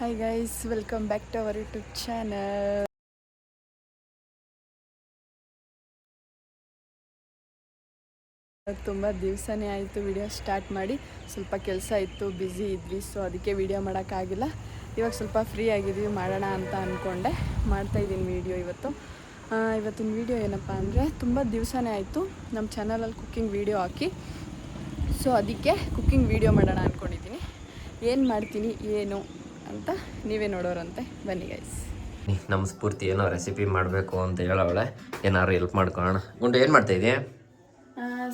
Hi guys welcome back to our YouTube channel ತುಂಬ ದಿವಸನೇ ಆಯಿತು ವಿಡಿಯೋ ಸ್ಟಾರ್ಟ್ ಮಾಡಿ. ಸ್ವಲ್ಪ ಕೆಲಸ ಇತ್ತು ಬ್ಯುಸಿ ಇದ್ವಿ ಸೊ ಅದಕ್ಕೆ ವಿಡಿಯೋ ಮಾಡೋಕ್ಕಾಗಿಲ್ಲ ಇವಾಗ ಸ್ವಲ್ಪ ಫ್ರೀ ಆಗಿದ್ವಿ, ಮಾಡೋಣ ಅಂತ ಅಂದ್ಕೊಂಡೆ ಮಾಡ್ತಾಯಿದ್ದೀನಿ ವಿಡಿಯೋ ಇವತ್ತು. ಇವತ್ತಿನ ವಿಡಿಯೋ ಏನಪ್ಪ ಅಂದರೆ ತುಂಬ ದಿವಸನೇ ಆಯಿತು. ನಮ್ಮ ಚಾನಲಲ್ಲಿ ಕುಕ್ಕಿಂಗ್ ವಿಡಿಯೋ ಹಾಕಿ. ಸೊ ಅದಕ್ಕೆ ಕುಕ್ಕಿಂಗ್ ವಿಡಿಯೋ ಮಾಡೋಣ ಅಂದ್ಕೊಂಡಿದ್ದೀನಿ ಏನು ಮಾಡ್ತೀನಿ, ಏನು? ಅಂತ ನೀವೇ ನೋಡೋರಂತೆ. ಬನ್ನಿ ಗೈಸ್ ನಮ್ಮ ಸ್ಫೂರ್ತಿ ಏನೋ ರೆಸಿಪಿ ಮಾಡಬೇಕು ಅಂತ ಹೇಳವಳೆ. ಏನಾದ್ರು ಹೆಲ್ಪ್ ಮಾಡ್ಕೊಳ್ಳೋಣ. ಗುಂಡು ಏನು ಮಾಡ್ತಾ ಇದೀಯ?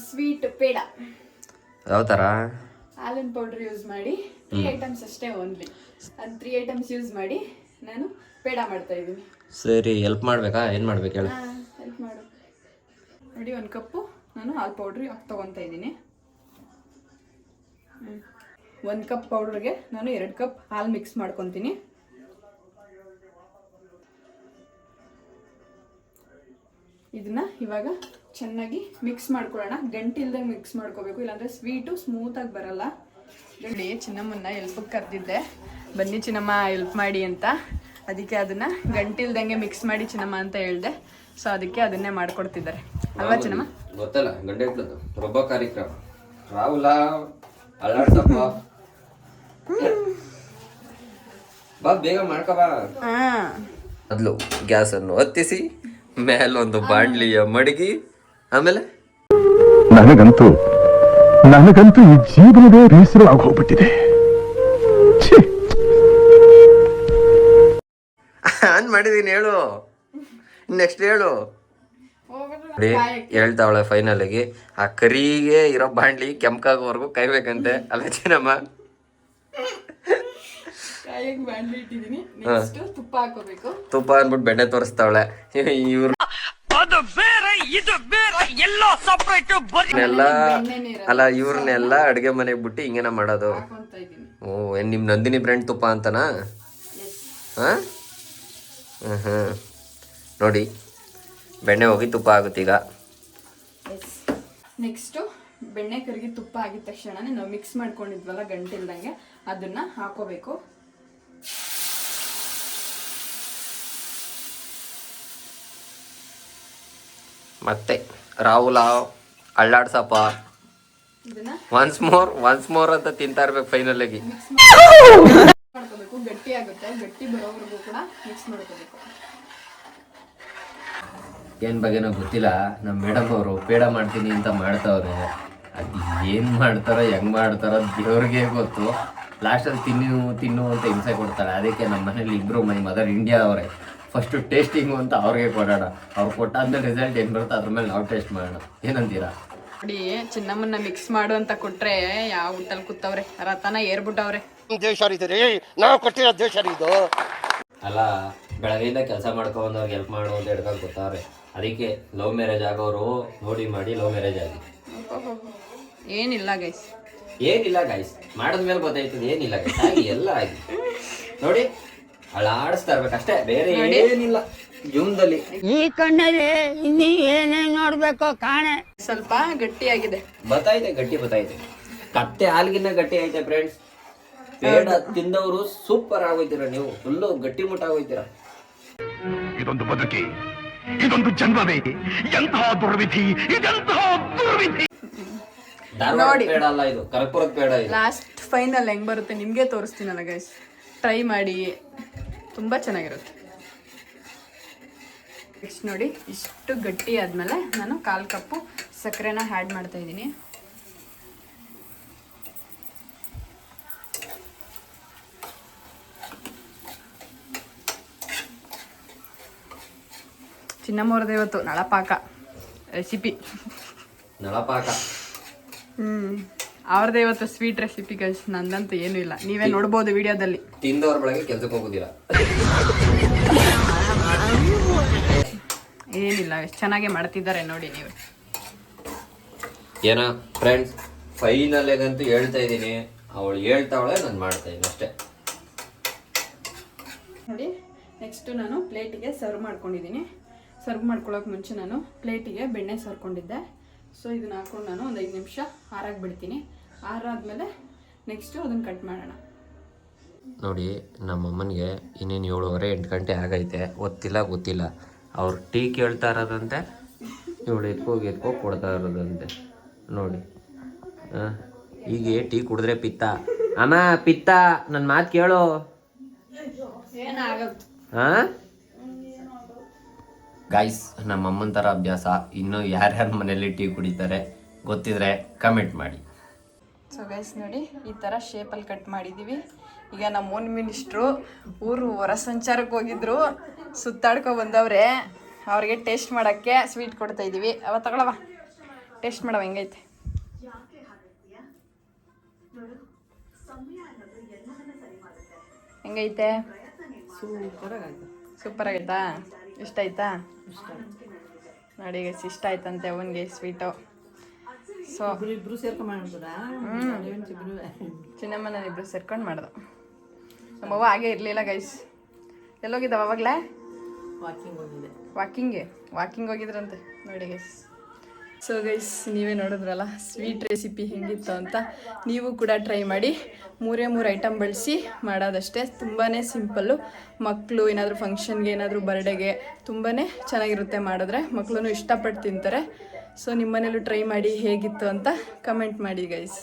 ಸ್ವೀಟ್ ಪೇಡ. ಯಾವ ಥರ ಹಾಲಿನ ಪೌಡರ್ ಯೂಸ್ ಮಾಡಿ. ತ್ರೀ ಐಟಮ್ಸ್ ಅಷ್ಟೇ ಓನ್ಲಿ ಅದು ತ್ರೀ ಐಟಮ್ಸ್ ಯೂಸ್ ಮಾಡಿ ನಾನು ಪೇಡ ಮಾಡ್ತಾ ಇದ್ದೀನಿ. ಸರಿ ಹೆಲ್ಪ್ ಮಾಡಬೇಕಾ? ಏನು ಮಾಡ್ಬೇಕು ಹೇಳಿ. ಹೆಲ್ಪ್ ಮಾಡು. ನೋಡಿ ಒಂದು ಕಪ್ಪು ನಾನು ಹಾಲು ಪೌಡ್ರ್ ತೊಗೊತಾ ಇದ್ದೀನಿ. ಒಂದು ಕಪ್ ಪೌಡ್ರಿಗೆ ನಾನು ಎರಡು ಕಪ್ ಹಾಲು ಮಿಕ್ಸ್ ಮಾಡ್ಕೊತೀನಿ. ಇದನ್ನ ಇವಾಗ ಚೆನ್ನಾಗಿ ಮಿಕ್ಸ್ ಮಾಡ್ಕೊಳ್ಳೋಣ. ಗಂಟಿಲ್ದಾಗ ಮಿಕ್ಸ್ ಮಾಡ್ಕೋಬೇಕು. ಇಲ್ಲಾಂದ್ರೆ ಸ್ವೀಟು ಸ್ಮೂತಾಗಿ ಬರಲ್ಲ. ನೋಡಿ ಚಿನ್ನಮ್ಮನ್ನ ಎಲ್ಪಕ್ಕೆ ಕರೆದಿದ್ದೆ. ಬನ್ನಿ ಚಿನ್ನಮ್ಮ ಹೆಲ್ಪ್ ಮಾಡಿ ಅಂತ. ಅದಕ್ಕೆ ಅದನ್ನ ಗಂಟಿಲ್ದಂಗೆ ಮಿಕ್ಸ್ ಮಾಡಿ ಚಿನ್ನಮ್ಮ ಅಂತ ಹೇಳ್ದೆ. ಸೊ ಅದಕ್ಕೆ ಅದನ್ನೇ ಮಾಡ್ಕೊಡ್ತಿದ್ದಾರೆ. ಅಲ್ವಾ ಚಿನ್ನಮ್ಮ? ಗೊತ್ತಲ್ಲ ಗಂಟೆ ಕಾರ್ಯಕ್ರಮ. ರಾಹುಲ ಬಾ ಬೇಗ ಅನ್ನು ಬಾ. ಹಾ. ಮೊದಲು ಗ್ಯಾಸನ್ನು ಹೊತ್ತಿಸಿ ಮೇಲೊಂದು ಬಾಂಡ್ಲಿಯ ಮಡಗಿ ಆಮೇಲೆ? ನನಗಂತೂ ನನಗಂತೂ ಈ ಜೀವನವೇ ಬೇಸರ ಆಗೋಗ್ಬಿಟ್ಟಿದೆ ಆನ್ ಮಾಡಿದೀನಿ ಹೇಳು. ನೆಕ್ಸ್ಟ್ ಹೇಳು. ಹೇಳ್ತಾವಳೆ ಫೈನಲ್ ಆಗಿ ಆ ಕರಿಗೆ ಇರೋ ಬಾಂಡ್ಲಿ ಕೆಂಪಾಗೋವರೆಗೂ ಕಾಯ್ಬೇಕಂತೆ. ಅಲ್ಲ ಚಿನ್ನಮ್ಮ. ಕಾಯಿಗೆ ನೆಕ್ಸ್ಟ್ ತುಪ್ಪ ಹಾಕೋಬೇಕು. ತುಪ್ಪ ಅಂದ್ಬಿಟ್ಟು ಬೆಣ್ಣೆ ತೋರಿಸ್ತಾವಳೆ. ಇವ್ರು ಎಲ್ಲ ಅಲ್ಲ ಇವ್ರನ್ನೆಲ್ಲ ಅಡ್ಗೆ ಮನೆಗೆ ಬಿಟ್ಟು ಹಿಂಗೇನ ಮಾಡೋದು. ಓ ಏನ್ ನಿಮ್ ನಂದಿನಿ ಬ್ರ್ಯಾಂಡ್ ತುಪ್ಪ ಅಂತನಾ? ಹಾಂ? ಹಾ ನೋಡಿ ಬೆಣ್ಣೆ ಹೋಗಿ ತುಪ್ಪ ಆಗುತ್ತೆ ಈಗ. ನೆಕ್ಸ್ಟು ಬೆಣ್ಣೆ ಕರಿಗಿ ತುಪ್ಪ ಆಗಿದ ತಕ್ಷಣನೇ ನಾವು ಮಿಕ್ಸ್ ಮಾಡ್ಕೊಂಡಿದ್ವಲ್ಲ ಗಂಟಿಲ್ದಂಗೆ ಅದನ್ನ ಹಾಕೋಬೇಕು. ಮತ್ತೆ ರಾಹುಲ ಅಳ್ಳಾಡ್ಸಪ್ಪ ಇದನ್ನ? ಒನ್ಸ್ ಮೋರ್ ಒನ್ಸ್ ಮೋರ್ ಅಂತ ತಿಂತಾ ಇರ್ಬೇಕು ಫೈನಲ್ ಆಗಿ. ಮಿಕ್ಸ್ ಮಾಡ್ಕೋಬೇಕು ಗಟ್ಟಿ ಆಗುತ್ತೆ ಗಟ್ಟಿ ಬರೋವರೆಗೂ ಕೂಡ ಮಿಕ್ಸ್ ಮಾಡ್ಕೋಬೇಕು. ಏನ್ ಬಗ್ಗೆನೋ ಗೊತ್ತಿಲ್ಲ ನಮ್ಮ ಮೇಡಮ್ ಅವರು ಪೇಡ ಮಾಡ್ತೀನಿ ಅಂತ ಮಾಡ್ತಾವ್ರೆ. ಅದು ಏನ್ ಮಾಡ್ತಾರೋ ಹೆಂಗ್ ಮಾಡ್ತಾರೋ ದೇವ್ರಿಗೆ ಗೊತ್ತು. ಲಾಸ್ಟಲ್ಲಿ ತಿನ್ನು ತಿನ್ನು ಅಂತ ಹಿಂಸೆ ಕೊಡ್ತಾರೆ ಅದಕ್ಕೆ ನಮ್ಮ ಮನೇಲಿ ಇಬ್ರು ಮೈ ಮದರ್ ಇಂಡಿಯಾ ಅವರೇ. ಫಸ್ಟ್ ಟೇಸ್ಟಿಂಗು ಅಂತ ಅವ್ರಿಗೆ ಕೊಡೋಣ. ಅವ್ರು ಕೊಟ್ಟಾದ್ಮೇಲೆ ರಿಸಲ್ಟ್ ಏನು ಬರುತ್ತೆ ಅದ್ರ ಮೇಲೆ ನಾವು ಟೇಸ್ಟ್ ಮಾಡೋಣ. ಏನಂತೀರಾ? ನೋಡಿ ಚಿನ್ನಮ್ಮನ್ನ ಮಿಕ್ಸ್ ಮಾಡು ಅಂತ ಕೊಟ್ರೆ ಯಾವ ಊಟಲ್ಲಿ ಕೂತವ್ರೆ? ರಥನ ಏರ್ಬಿಟ್ಟವ್ರೆ. ದೇಶ ರೀ ನಾವು ಕೊಟ್ಟಿರೋ ದೇಶ ರೀ ಇದು ಅಲ್ಲ ಬೆಳಗ್ಗೆಯಿಂದ ಕೆಲಸ ಮಾಡ್ಕೊಂಬಂದವ್ರಿಗೆ ಹೆಲ್ಪ್ ಮಾಡು ಅಂತ ಹೇಳ್ಕೊಂಡು ಗೊತ್ತವ್ರೆ ಅದಕ್ಕೆ ಲವ್ ಮ್ಯಾರೇಜ್ ಆಗೋರು ನೋಡಿ ಮಾಡಿ ಲವ್ ಮ್ಯಾರೇಜ್ ಆಗಿ. ಏನಿಲ್ಲ ಗೈಸ್ ಏನಿಲ್ಲ ಗೈಸ್ ಮಾಡಿದ್ಮೇಲೆ ಗೊತ್ತಾಯ್ತದೆ ಏನಿಲ್ಲ ಗೈಸ್ ಆಗಿ ಎಲ್ಲ ಆಗಿ. ನೋಡಿ ಅಳ ಆಡಿಸ್ತಾ ಇರ್ಬೇಕಷ್ಟೇ ಬೇರೆ ಏನಿಲ್ಲ. ಜೀವನದಲ್ಲಿ. ಈ ಕಣ್ಣಲ್ಲಿ ಇನ್ನೀ ಏನೇನ್ ನೋಡ್ಬೇಕೋ ಕಾಣೆ. ಸ್ವಲ್ಪ ಗಟ್ಟಿಯಾಗಿದೆ. ಬತ್ತಾಯಿದೆ ಗಟ್ಟಿ ಬತ್ತಾಯಿದೆ ಕತ್ತೆ ಹಾಲ್ಗಿನ್ನ ಗಟ್ಟಿ ಐತೆ ಫ್ರೆಂಡ್ಸ್ ಬೇಡ ತಿಂದವರು ಸೂಪರ್ ಆಗೋಯ್ತೀರ ನೀವು. ಫುಲ್ಲು ಗಟ್ಟಿ ಮುಟ್ಟ ಆಗೋಯ್ತೀರ. ಇದೊಂದು ಬದುಕಿ ಇದೊಂದು ಜನ್ಮವೇ ಎಂತಹ ದುರ್ವಿಧಿ ಇದೆಂತಹ ದುರ್ವಿಧಿ. ಧಾರವಾಡ ಬೇಡ ಅಲ್ಲ ಇದು ಕರ್ಪೂರದ ಬೇಡ ಇದು. ಲಾಸ್ಟ್ ಫೈನಲ್ ಹೆಂಗ್ ಬರುತ್ತೆ ನಿಮ್ಗೆ ತೋರಿಸ್ತೀನಲ್ಲ ಗೈಸ್ ಟ್ರೈ ಮಾಡಿ. ತುಂಬ ಚೆನ್ನಾಗಿರುತ್ತೆ. ನೆಕ್ಸ್ಟ್ ನೋಡಿ ಇಷ್ಟು ಗಟ್ಟಿ ಆದಮೇಲೆ ನಾನು ಕಾಲು ಕಪ್ಪು ಸಕ್ಕರೆನ ಆ್ಯಡ್ ಮಾಡ್ತಾ ಇದ್ದೀನಿ. ಚಿನ್ನಮ್ಮವ್ರದ್ದು ಇವತ್ತು ನಳಪಾಕ ರೆಸಿಪಿ ನಳಪಾಕ. ಹ್ಮ್. ಅವ್ರದ್ದೇ ಇವತ್ತು ಸ್ವೀಟ್ ರೆಸಿಪಿ ಗೈಸ್ ನಂದಂತೂ ಏನೂ ಇಲ್ಲ. ನೀವೇ ನೋಡ್ಬೋದು ವಿಡಿಯೋದಲ್ಲಿ. ತಿಂದವ್ರ ಬೆಳಗ್ಗೆ ಕೆಲ್ಸಕ್ಕೆ ಹೋಗೋದಿಲ್ಲ. ಏನಿಲ್ಲ ಎಷ್ಟು ಚೆನ್ನಾಗಿ ಮಾಡ್ತಿದ್ದಾರೆ ನೋಡಿ ನೀವು. ಏನೋ ಫ್ರೆಂಡ್ಸ್ ಫೈನಲ್ಗಂತೂ ಹೇಳ್ತಾ ಇದ್ದೀನಿ. ಅವಳು ಹೇಳ್ತಾವಳೆ ನಾನು ಮಾಡ್ತಾ ಇದ್ದೀನಿ ಅಷ್ಟೇ. ನೋಡಿ ನೆಕ್ಸ್ಟ್ ನಾನು ಪ್ಲೇಟಿಗೆ ಸರ್ವ್ ಮಾಡ್ಕೊಂಡಿದ್ದೀನಿ. ಸರ್ವ್ ಮಾಡ್ಕೊಳ್ಳೋಕೆ ಮುಂಚೆ ನಾನು ಪ್ಲೇಟಿಗೆ ಬೆಣ್ಣೆ ಸರ್ಕೊಂಡಿದ್ದೆ. ಸೊ ಇದನ್ನ ಹಾಕೊಂಡು ನಾನು ಒಂದು ಐದು ನಿಮಿಷ ಹಾರಾಗಿ ಬಿಡ್ತೀನಿ ಆರಾದ್ಮೇಲೆ ನೆಕ್ಸ್ಟು ಅದನ್ನು ಕಟ್ ಮಾಡೋಣ. ನೋಡಿ ನಮ್ಮಮ್ಮನಿಗೆ ಇನ್ನೇನು ಏಳುವರೆ ಎಂಟು ಗಂಟೆ ಆಗೈತೆ. ಗೊತ್ತಿಲ್ಲ ಗೊತ್ತಿಲ್ಲ. ಅವ್ರು ಟೀ ಕೇಳ್ತಾ ಇರೋದಂತೆ ಇವಳು ಎತ್ಕೋಗಿ ಎತ್ಕೋ ಕೊಡ್ತಾ ಇರೋದಂತೆ. ನೋಡಿ. ಹಾಂ ಹೀಗೆ ಟೀ ಕುಡಿದ್ರೆ ಪಿತ್ತ. ಅಮ್ಮ ಪಿತ್ತ ನನ್ನ ಮಾತು ಕೇಳು. ಹಾಂ ಗಾಯ್ಸ್ ನಮ್ಮಮ್ಮನ ಥರ ಅಭ್ಯಾಸ. ಇನ್ನೂ ಯಾರ್ಯಾರ ಮನೇಲಿ ಟೀ ಕುಡಿತಾರೆ ಗೊತ್ತಿದ್ರೆ ಕಮೆಂಟ್ ಮಾಡಿ. ಸೊ ಗೈಸ್ ನೋಡಿ ಈ ಥರ ಶೇಪಲ್ಲಿ ಕಟ್ ಮಾಡಿದ್ದೀವಿ ಈಗ ನಮ್ಮ ಓನ್ ಮಿನಿಸ್ಟ್ರು ಊರು ಹೊರ ಸಂಚಾರಕ್ಕೆ ಹೋಗಿದ್ರು. ಸುತ್ತಾಡ್ಕೊ ಬಂದವ್ರೆ. ಅವ್ರಿಗೆ ಟೇಸ್ಟ್ ಮಾಡೋಕ್ಕೆ ಸ್ವೀಟ್ ಕೊಡ್ತಾ ಇದ್ದೀವಿ ಅವ ತಗೊಳವ ಟೇಸ್ಟ್ ಮಾಡವ ಹೆಂಗೈತೆ. ಹೆಂಗೈತೆ? ಸೂಪರ್ ಆಗೈತಾ. ಇಷ್ಟ ಆಯ್ತಾ? ನೋಡಿ ಗೈಸ್ ಇಷ್ಟ ಆಯ್ತಂತೆ ಅವನಿಗೆ ಸ್ವೀಟು ಸೊ ಇಬ್ರು ಸೇರ್ಕೊಂಡು ಮಾಡ್ದೆ. ನಮ್ಮವ್ವ ಹಾಗೆ ಇರಲಿಲ್ಲ ಗೈಸ್ ಎಲ್ಲೋಗಿದ್ದಾವ ಅವಾಗಲೇ? ವಾಕಿಂಗ್ಗೆ ವಾಕಿಂಗ್ ಹೋಗಿದ್ರಂತೆ. ನೋಡಿ ಗೈಸ್ ಸೊ ಗೈಸ್ ನೀವೇ ನೋಡಿದ್ರಲ್ಲ ಸ್ವೀಟ್ ರೆಸಿಪಿ ಹೆಂಗಿತ್ತು ಅಂತ. ನೀವು ಕೂಡ ಟ್ರೈ ಮಾಡಿ. ಮೂರೇ ಮೂರು ಐಟಮ್ ಬಳಸಿ ಮಾಡೋದಷ್ಟೇ. ತುಂಬಾ ಸಿಂಪಲ್ಲು ಮಕ್ಕಳು ಏನಾದರೂ ಫಂಕ್ಷನ್ಗೆ ಏನಾದರೂ ಬರ್ಡೇಗೆ ತುಂಬಾ ಚೆನ್ನಾಗಿರುತ್ತೆ ಮಾಡಿದ್ರೆ ಮಕ್ಕಳು ಇಷ್ಟಪಟ್ಟು ತಿಂತಾರೆ. ಸೊ ನಿಮ್ಮನೇಲೂ ಟ್ರೈ ಮಾಡಿ ಹೇಗಿತ್ತು ಅಂತ ಕಮೆಂಟ್ ಮಾಡಿ ಗೈಸ್